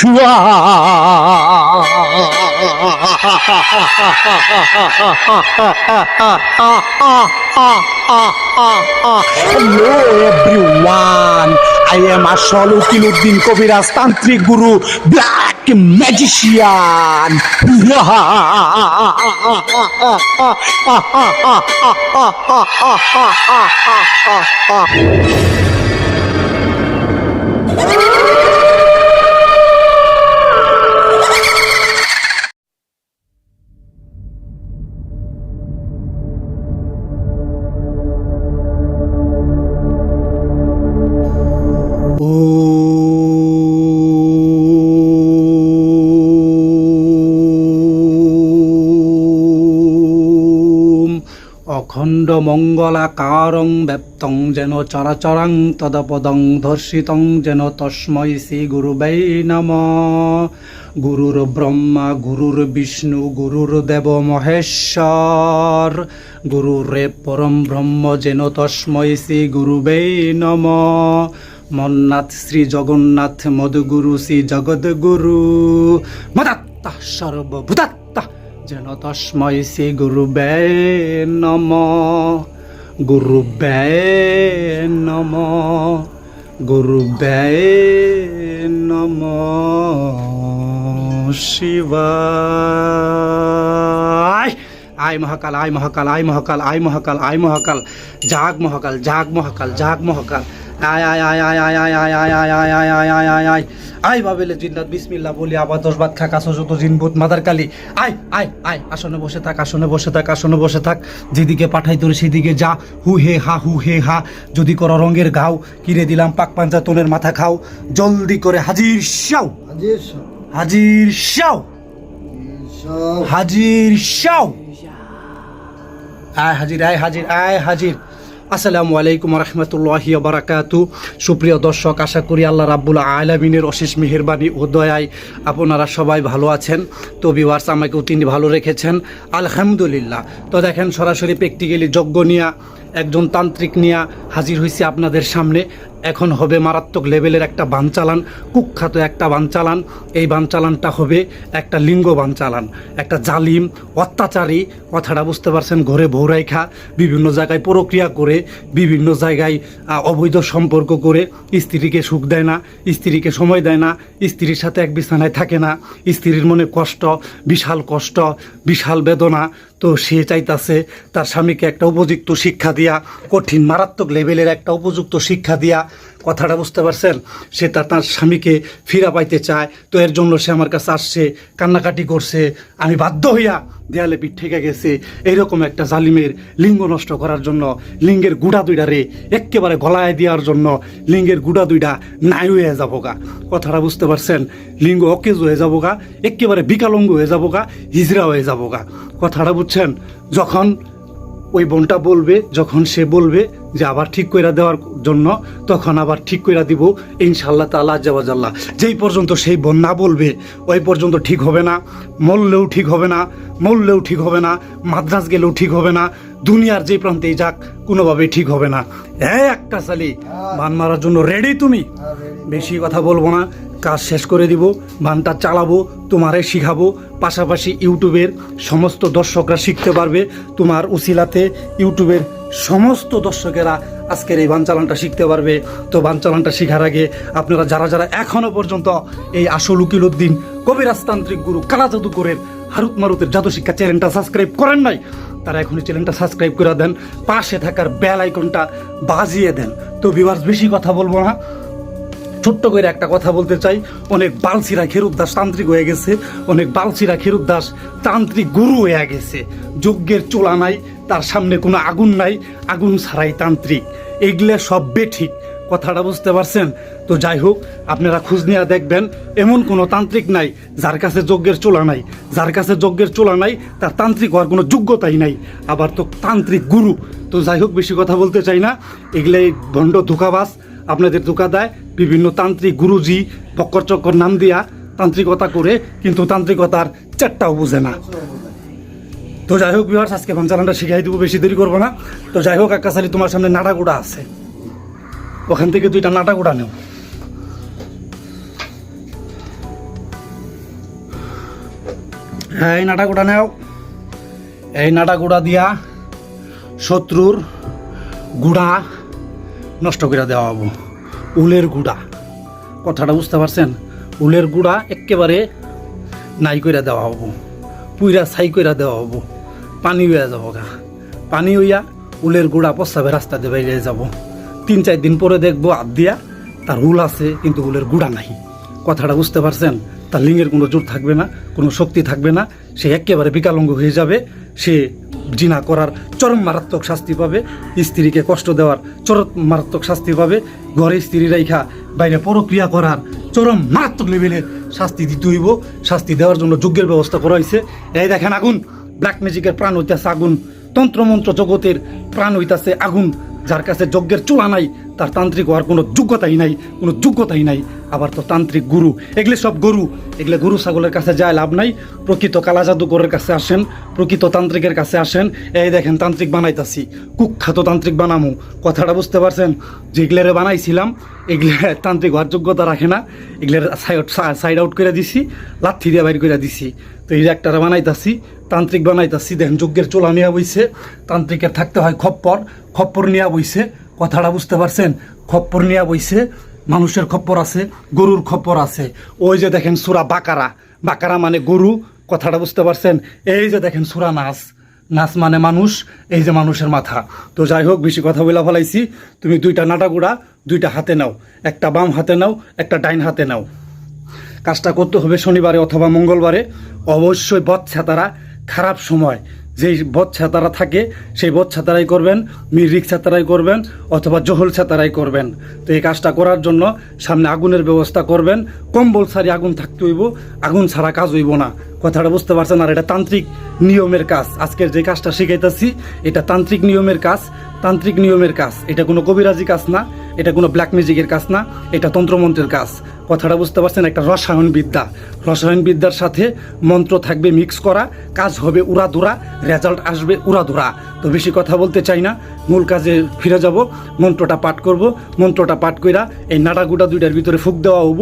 Hello everyone, I am Ashol Ukiluddin Kobiraj Tantric Guru, Black Magician. ওম অখণ্ড মঙ্গলাকারং ব্যপ্তং যেন চরাচরাং তদপদং ধর্ষিতং যেন তস্মৈ শ্রী গুরুবে নম। গুরুর ব্রহ্মা, গুরুর বিষ্ণু, গুরুর দেব মহেশ্বর। গুরুরে পরম ব্রহ্ম যেন তস্মৈ শ্রী গুরুবে নম। মন্নাথ শ্রী জগন্নাথ মধুগুরু শ্রী জগদ্গুরু। মদাত্তা সর্বভূতাত্মা যেন তস্মৈ শ্রী গুরুবে নম গুরুবে নম গুরুবে নম শিবায়। আয় মহাকাল আয় মহাকাল আয় মহাকাল আয় মহাকাল আয় মহাকাল, জাগ মহাকাল জাগ মহাকাল জাগ মহাকাল। আয় আয় আয় আয় আয় আয় আয় আয় আয় আয় আয় আয় আয় আয় আয় আয় বাবেলে জিন্নাত বিসমিল্লাহ বলি আবার দশ বাদ খা কাছো যত জিনবুত মাদার কালি আয় আয় আয় আসনে বসে থাক আসনে বসে থাক আসনে বসে থাক যেদিকে পাঠাই তোর সেদিকে যা হু হে হা হু হে হা যদি করো রঙের গাও কিনে দিলাম পাক পাঞ্জা তোনের মাথা খাও জলদি করে হাজির শাও হাজির সব হাজির শাও হাজির শাও আয় হাজির আয় হাজির আয় হাজির আসসালামু আলাইকুম রহমতুল্লাহ বারাকাতু। সুপ্রিয় দর্শক, আশা করি আল্লাহ রাব্বুল আলমিনের অশেষ মেহেরবানি ও দয়ায় আপনারা সবাই ভালো আছেন। তো বিভার্স আমাকেও তিনি ভালো রেখেছেন। আলহামদুলিল্লাহ। তো দেখেন, সরাসরি প্র্যাকটিক্যালি যজ্ঞ নিয়া, একজন তান্ত্রিক নিয়া হাজির হয়েছে আপনাদের সামনে। এখন হবে মারাত্মক লেভেলের একটা বান চালান কুখ্যাত একটা বান চালান এই বান চালানটা হবে একটা লিঙ্গ বান চালান একটা জালিম, অত্যাচারী। কথাটা বুঝতে পারছেন, ঘরে ভৌরাইখা বিভিন্ন জায়গায় প্রক্রিয়া করে, বিভিন্ন জায়গায় অবৈধ সম্পর্ক করে, স্ত্রীকে সুখ দেয় না, স্ত্রীকে সময় দেয় না, স্ত্রীর সাথে এক বিছানায় থাকে না, স্ত্রীর মনে কষ্ট, বিশাল কষ্ট বিশাল বেদনা। তো সে চাইতাছে তার স্বামীকে একটা উপযুক্ত শিক্ষা দিয়া, কঠিন, মারাত্মক লেভেলের একটা উপযুক্ত শিক্ষা দিয়া। কথাটা বুঝতে পারছেন? সে তার তার স্বামীকে ফিরা পাইতে চায়। তো এর জন্য সে আমার কাছে আসছে, কান্নাকাটি করছে। আমি বাধ্য হইয়া দেয়ালে পিঠ ঠেকে গেছে। এইরকম একটা জালিমের লিঙ্গ নষ্ট করার জন্য, লিঙ্গের গুড়া দুইটা রে একেবারে গলায় দেওয়ার জন্য লিঙ্গের গুড়া দুইটা নাই হয়ে যাব গা কথাটা বুঝতে পারছেন? লিঙ্গ অকেজ হয়ে যাব গা একেবারে বিকালঙ্গ হয়ে যাব গা হিজড়া হয়ে যাব গা কথাটা বুঝছেন? যখন ওই বোনটা বলবে, যখন সে বলবে যে আবার ঠিক কইরা দেওয়ার জন্য, তখন আবার ঠিক কইরা দিব ইনশাল্লাহ তালা জাবাজাল্লাহ যেই পর্যন্ত সেই বোন না বলবে, ওই পর্যন্ত ঠিক হবে না, মরলেও ঠিক হবে না, মরলেও ঠিক হবে না মাদ্রাস গেলেও ঠিক হবে না, দুনিয়ার যে প্রান্তেই যাক, কোনোভাবেই ঠিক হবে না। এই একটা সালি, বান মারার জন্য রেডি তুমি? বেশি কথা বলব না, কাজ শেষ করে দিব, বানটা চালাবো, তোমারে শিখাবো, পাশাপাশি ইউটিউবের সমস্ত দর্শকরা শিখতে পারবে, তোমার উসিলাতে ইউটিউবের সমস্ত দর্শকেরা আজকের এই বানচালনটা শিখতে পারবে। তো বানচালনটা শেখার আগে আপনারা যারা যারা এখনও পর্যন্ত এই আসল উকিল উদ্দিন কবিরাজতান্ত্রিক গুরু কালা জাদুকরের হারুত মারুতের জাদু শিক্ষা চ্যানেলটা সাবস্ক্রাইব করেন নাই, তারা এখনই চ্যানেলটা সাবস্ক্রাইব করে দেন, পাশে থাকার বেল আইকনটা বাজিয়ে দেন। তো বিভার্স বেশি কথা বলব না। ছোট্ট করে একটা কথা বলতে চাই। অনেক বালসিরা খেরুদ্দাস তান্ত্রিক হয়ে গেছে। অনেক বালসিরা খেরুদ্দাস তান্ত্রিক গুরু হয়ে গেছে। যজ্ঞের চোলা নাই, তার সামনে কোনো আগুন নাই, আগুন ছাড়াই তান্ত্রিক। এগুলো সব বেঠিক। কথাটা বুঝতে পারছেন? তো যাই হোক, আপনারা খোঁজ নিয়ে দেখবেন, এমন কোনো তান্ত্রিক নাই, যার কাছে যজ্ঞের চোলা নাই। যার কাছে যজ্ঞের চোলা নাই, তার তান্ত্রিক হওয়ার কোনো যোগ্যতাই নাই। আবার তো তান্ত্রিক গুরু। তো যাই হোক, বেশি কথা বলতে চাই না। এগুলাই ভণ্ড ধোকাবাস আপনাদের ধোকা দেয়। বিভিন্ন তান্ত্রিক গুরুজি, বক্কর চক্কর, নাম দিয়া তান্ত্রিকতা করে, কিন্তু তান্ত্রিকতার চারটাও বুঝে না। তো যাই হোক বিহার আজকে চালানটা শিখাই দেবো, বেশি দেরি করব না। তো যাই হোক একাশালি তোমার সামনে নাটাগুড়া আছে। ওখান থেকে দুইটা নাটাগুড়া নেও। এই নাটা গোটা নেও। এই নাটা গোড়া দিয়া শত্রুর গুড়া নষ্ট করে দেওয়া হব উলের গুড়া। কথাটা বুঝতে পারছেন? উলের গুড়া একেবারে নাই করে দেওয়া হব পুইরা ছাই করে দেওয়া হব পানি হইয়া যাব গা। পানি হইয়া উলের গুড়া প্রস্তাবে রাস্তা দিয়ে বাইরে যাব। তিন চার দিন পরে দেখব হাত দিয়া তার উল আছে, কিন্তু উলের গুড়া নাই। কথাটা বুঝতে পারছেন? তার লিঙ্গের কোনো জোর থাকবে না, কোনো শক্তি থাকবে না। সে একেবারে বিকালঙ্গ হয়ে যাবে। সে জিনা করার চরম মারাত্মক শাস্তি পাবে। স্ত্রীকে কষ্ট দেওয়ার চরম মারাত্মক শাস্তি পাবে। ঘরে স্ত্রী রেখা বাইরে পরক্রিয়া করার চরম মারাত্মক লেভেলের শাস্তি দিতে হইব। শাস্তি দেওয়ার জন্য যোগ্যের ব্যবস্থা করা হয়েছে এই দেখেন আগুন ব্ল্যাক ম্যাজিকের প্রাণ হইতেছে আগুন। তন্ত্রমন্ত্র জগতের প্রাণ হইতাছে আগুন, যার কাছে যজ্ঞের চুলা নাই তার তান্ত্রিক হওয়ার কোনো যোগ্যতাই নাই, কোনো যোগ্যতাই নাই। আবার তো তান্ত্রিক গুরু, এগুলো সব গরু। এগুলো গরু ছাগলের কাছে যায় লাভ নাই। প্রকৃত কালা জাদুকরের কাছে আসেন, প্রকৃত তান্ত্রিকের কাছে আসেন। এই দেখেন তান্ত্রিক বানাইতাছি, কুখ্যাত তান্ত্রিক বানামু। কথাটা বুঝতে পারছেন? যেগুলারে বানাইছিলাম, এগুলো তান্ত্রিক হওয়ার যোগ্যতা রাখে না। এগুলোর সাইড সাইড আউট করে দিছি, লাথি দিয়ে বাইর করে দিছি। তো এই যে একটা বানাইতাছি, তান্ত্রিক বানাইতাছি, দেখেন যজ্ঞের চোলা নিয়ে বইছে। তান্ত্রিকের থাকতে হয় খপ্পর খপ্পর নিয়ে বইছে। কথাটা বুঝতে পারছেন? খপ্পর নিয়ে বইছে, মানুষের খপ্পর আছে, গরুর খপ্পর আছে। ওই যে দেখেন সুরা বাকারা। বাকারা মানে গরু, কথাটা বুঝতে পারছেন? এই যে দেখেন সুরা নাচ নাচ মানে মানুষ, এই যে মানুষের মাথা। তো যাই হোক, বেশি কথা বলে ফেলাইছি। তুমি দুইটা নাটাগুড়া দুইটা হাতে নাও। একটা বাম হাতে নাও, একটা ডাইন হাতে নাও। কাজটা করতে হবে শনিবারে অথবা মঙ্গলবারে। অবশ্যই বদ ছাতারা খারাপ সময়। যেই বদ ছাতারা থাকে, সেই বদ ছাতারাই করবেন, মিরিক ছাতারাই করবেন, অথবা জহল ছাতারাই করবেন। তো এই কাজটা করার জন্য সামনে আগুনের ব্যবস্থা করবেন। কম্বল সারি আগুন থাকতে হইব, আগুন ছাড়া কাজ হইব না। কথাটা বুঝতে পারছেন? আর এটা তান্ত্রিক নিয়মের কাজ। আজকের যে কাজটা শিখাইতেছি, এটা তান্ত্রিক নিয়মের কাজ। তান্ত্রিক নিয়মের কাজ। এটা কোনো কবিরাজি কাজ না, এটা কোনো ব্ল্যাক ম্যাজিকের কাজ না, এটা তন্ত্রমন্ত্রের কাজ। কথাটা বুঝতে পারছেন, একটা রসায়নবিদ্যা। রসায়নবিদ্যার সাথে মন্ত্র থাকবে মিক্স করা, কাজ হবে উড়াধুরা রেজাল্ট আসবে উড়াধুরা। তো বেশি কথা বলতে চাই না, মূল কাজে ফিরে যাব, মন্ত্রটা পাঠ করব, মন্ত্রটা পাঠ কইরা এই নাড়া গুড়া দুইটার ভিতরে ফুক দেওয়া হব।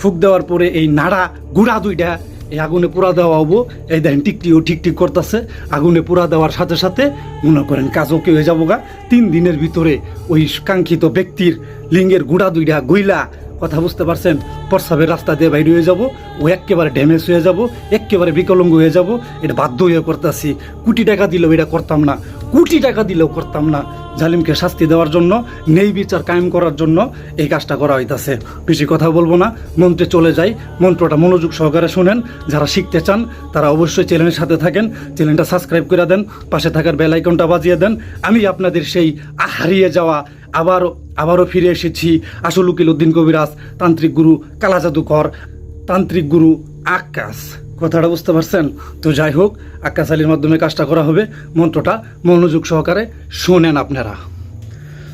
ফুক দেওয়ার পরে এই নাড়া গুড়া দুইটা এই আগুনে পুরা দেওয়া হব। এই দেখেন, টিকটিও ঠিক ঠিক করতেছে, আগুনে পুরা দেওয়ার সাথে সাথে মনে করেন কাজও কি হয়ে যাব গা? তিন দিনের ভিতরে ওই কাঙ্ক্ষিত ব্যক্তির লিঙ্গের গুড়া দুইটা গইলা কথা বুঝতে পারছেন? প্রস্রাবের রাস্তা দিয়ে বাইরে হয়ে যাব, ও একেবারে ড্যামেজ হয়ে যাব একেবারে বিকলঙ্গ হয়ে যাব, এটা বাধ্য হয়ে করতেছি। কোটি টাকা দিলেও এটা করতাম না। কোটি টাকা দিলেও করতাম না। জালিমকে শাস্তি দেওয়ার জন্য, নেই বিচার কায়েম করার জন্য এই কাজটা করা হইতাছে। বেশি কথা বলব না, মন্ত্রে চলে যাই। মন্ত্রটা মনোযোগ সহকারে শুনেন। যারা শিখতে চান, তারা অবশ্যই চ্যানেলের সাথে থাকেন। চ্যানেলটা সাবস্ক্রাইব করে দেন, পাশে থাকার বেল আইকনটা বাজিয়ে দেন। আমি আপনাদের সেই হারিয়ে যাওয়া আবারও আবারও ফিরে এসেছি। আসল উকিল উদ্দিন কবিরাজ, তান্ত্রিক গুরু কালা জাদুকর তান্ত্রিক গুরু আকাশ। কথাটা বুঝতে পারছেন? তো যাই হোক আকাশ আলীর মাধ্যমে কাজটা করা হবে। মন্ত্রটা মনোযোগ সহকারে শোনেন আপনারা।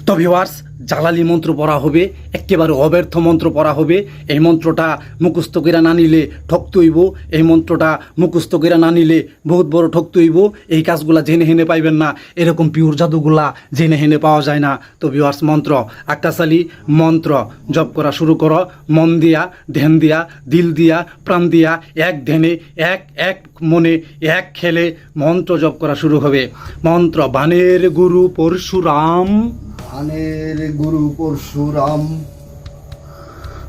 তো ভিওয়ার্স জালালি মন্ত্র পড়া হবে একেবারে অব্যর্থ মন্ত্র পড়া হবে। এই মন্ত্রটা মুখস্থ করে না নিলে ঠকতে হইব এই মন্ত্রটা মুখস্থ করে না নিলে বহুত বড় ঠক হইব এই কাজগুলা জেনে হেনে পাইবেন না, এরকম পিওর জাদুগুলা জেনে হেনে পাওয়া যায় না। তো ভিওয়ার্স মন্ত্র আকাশালি মন্ত্র জপ করা শুরু করো। মন দিয়া, ধ্যান দিয়া, দিল দিয়া, প্রাণ দিয়া, এক ধ্যানে, এক এক মনে, এক খেলে মন্ত্র জপ করা শুরু হবে। মন্ত্র, বানের গুরু পরশুরাম। ধানের গুরু পরশুরাম।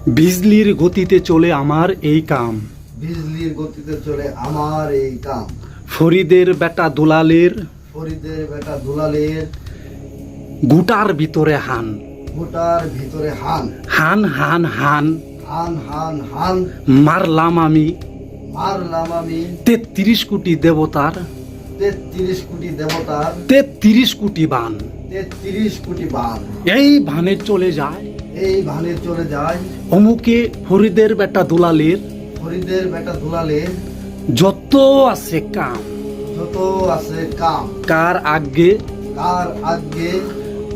বিজলির গতিতে চলে আমার এই কাম। বিজলির গতিতে চলে আমার এই কাম। ফরিদের বেটা দুলালের ফরিদের বেটা দুলালের গুটার ভিতরে হান। গোটার ভিতরে হান। হান হান হান। হান হান হান। মারলাম আমি। মারলাম আমি। তেত্রিশ কোটি দেবতার। তেত্রিশ কোটি দেবতার। তেত্রিশ কোটি বান। তেত্রিশ কোটি বান। এই ভানে চলে যায়। এই ভানে চলে যায়। অমুকে ফরিদের বেটা দুলালের। ফরিদের বেটা দুলালের। যত আছে কাম। যত আছে কাম। কার আগে? কার আগে?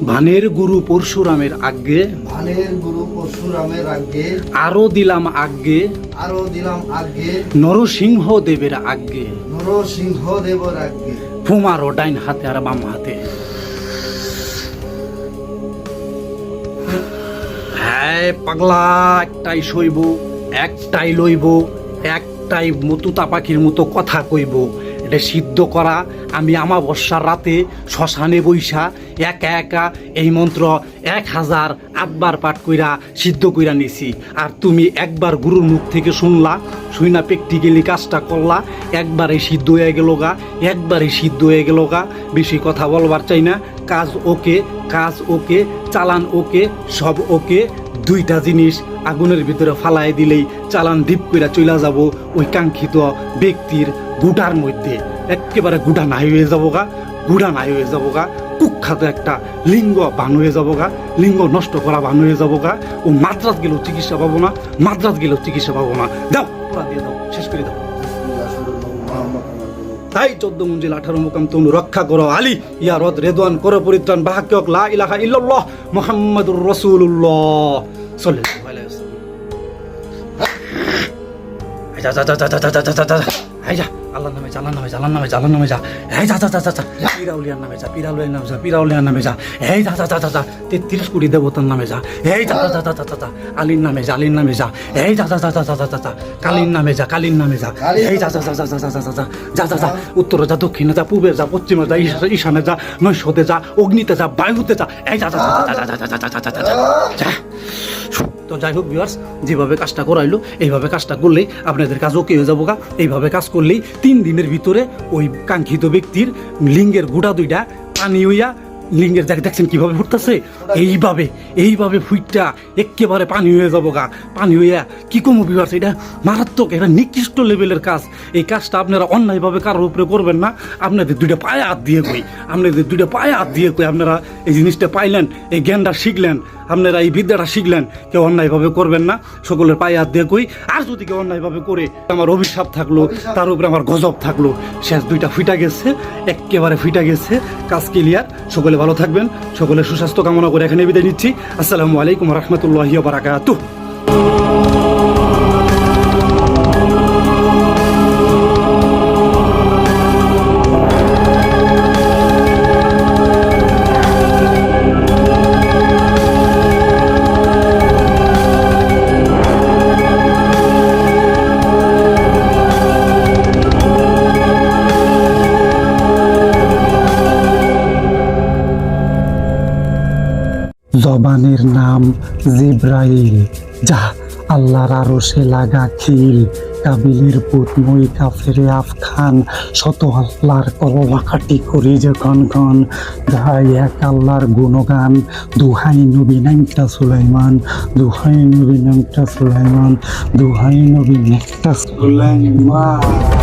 ভানের গুরু পরশুরামের আগে। ভানের গুরু পরশুরামের আগে। আরও দিলাম আগে। আরও দিলাম আগে। নরসিংহ দেবের আগে। নরসিংহ দেবর আগে। ফুমারো ডাইন হাতে আর বাম হাতে। পাগলা, একটাই সইব, একটাই লইব এক একটাই মতুতা পাখির মতো কথা কইব। এটা সিদ্ধ করা, আমি আমাবস্যার রাতে শ্মশানে বৈশা একা একা এই মন্ত্র এক হাজার আটবার পাঠ কইরা সিদ্ধ কইরা নিছি। আর তুমি একবার গুরুর মুখ থেকে শুনলা শুই না প্র্যাকটিক্যালি কাজটা করলা, একবারে সিদ্ধ হয়ে গেল গা, একবারে সিদ্ধ হয়ে গেল গা। বেশি কথা বলবার চাই না, কাজ ওকে কাজ ওকে, চালান ওকে, সব ওকে দুইটা জিনিস আগুনের ভিতরে ফালাই দিলেই চালান ডিপ করে চলে যাব, ওই কাঙ্ক্ষিত ব্যক্তির গুটার মধ্যে। একেবারে গুটা নাই হয়ে যাব গা গুড়া নাই হয়ে যাব গা কুখ্যাত একটা লিঙ্গ বান হয়ে যাব গা লিঙ্গ নষ্ট করা বান হয়ে যাব গা ও মাদ্রাস গেলেও চিকিৎসা পাবো না মাদ্রাস গেলেও চিকিৎসা পাবো না। দাও দিয়ে দাও, শেষ করে দাও। তাই চোদ্দ মঞ্জিল আঠারো মুকাম তুমি রক্ষা করো আলী ইয়া রদ রেদওয়ান করো পরিত্রাণ বাহাক্যক লা ইলাহা ইল্লাল্লাহ মুহাম্মাদুর রাসূলুল্লাহ সাল্লাল্লাহু আলাইহি ওয়াসাল্লাম যা যা যা যা যা যা যা যা যা আল্লাহর নামে আল্লাহর নামে যা নামে নামে যা এই যা যা যা যা পিরাউলিয়ার নামে যা পিরাউলিয়ার নামে যা পিরাউলিয়ার নামে যা এই যা যা যা যা যা তেত্রিশ কোটি দেবতার নামে যা এই যা যা যা যা যা আলীর নামে যা আলীর নামে যা এই যা যা যা যা যা যা কালীর নামে যা কালীর নামে যা যা যা যা যা যা যা যা যা যা যা যা উত্তরে যা দক্ষিণে যা পূর্বে যা পশ্চিমে যা ঈশা- ঈশানে যা নৈশতে যা অগ্নিতে যা বায়ুতে যা এই যা যা যা যা যা যা যা যা যা যা তো যাই হোক ভিউয়ার্স যেভাবে কাজটা করাইলো এইভাবে কাজটা করলেই আপনাদের কাজ ওকে হয়ে যাব গা এইভাবে কাজ করলেই তিন দিনের ভিতরে ওই কাঙ্ক্ষিত ব্যক্তির লিঙ্গের গোটা দুইটা পানি হইয়া লিঙ্গের জায়গায় দেখছেন কীভাবে ফুটতেছে? এইভাবে এইভাবে ফুইটটা একেবারে পানি হয়ে যাব গা। পানি হইয়া কি কমো ভিউয়ার্স এটা মারাত্মক, এটা নিকৃষ্ট লেভেলের কাজ। এই কাজটা আপনারা অন্যায়ভাবে কারোর উপরে করবেন না। আপনাদের দুইটা পায়ে হাত দিয়ে কই, আপনাদের দুইটা পায়ে হাত দিয়ে কই আপনারা এই জিনিসটা পাইলেন, এই জ্ঞানটা শিখলেন। আপনারা এই বিদ্যাটা শিখলেন, কেউ অন্যায়ভাবে করবেন না, সকলের পায়ে হাত দিয়ে কই, আর যদি কেউ অন্যায়ভাবে করে, আমার অভিশাপ থাকল, তার উপরে আমার গজব থাকল। শেষ দুইটা ফিটা গেছে, একেবারে ফিটা গেছে, কাজ ক্লিয়ার সকলে ভালো থাকবেন সকলে সুস্বাস্থ্য কামনা করে এখানে বিদায় নিচ্ছি। আসসালামু আলাইকুম রহমতুল্লাহ বারাকাতুহ। জবানের নাম জিব্রাইল যা আল্লাহর আরও সে লাগা খিল। কাবিলের পুতমই কাফেরে আফখান, শত আল্লাহর কলমাকাটি করি যে কন কন গাই এক আল্লাহর গুণগান, দুহাই নবী নামটা সুলাইমান, দুহাই নবী নামটা সুলাইমান, দুহাই নবী নামটা সুলাইমান।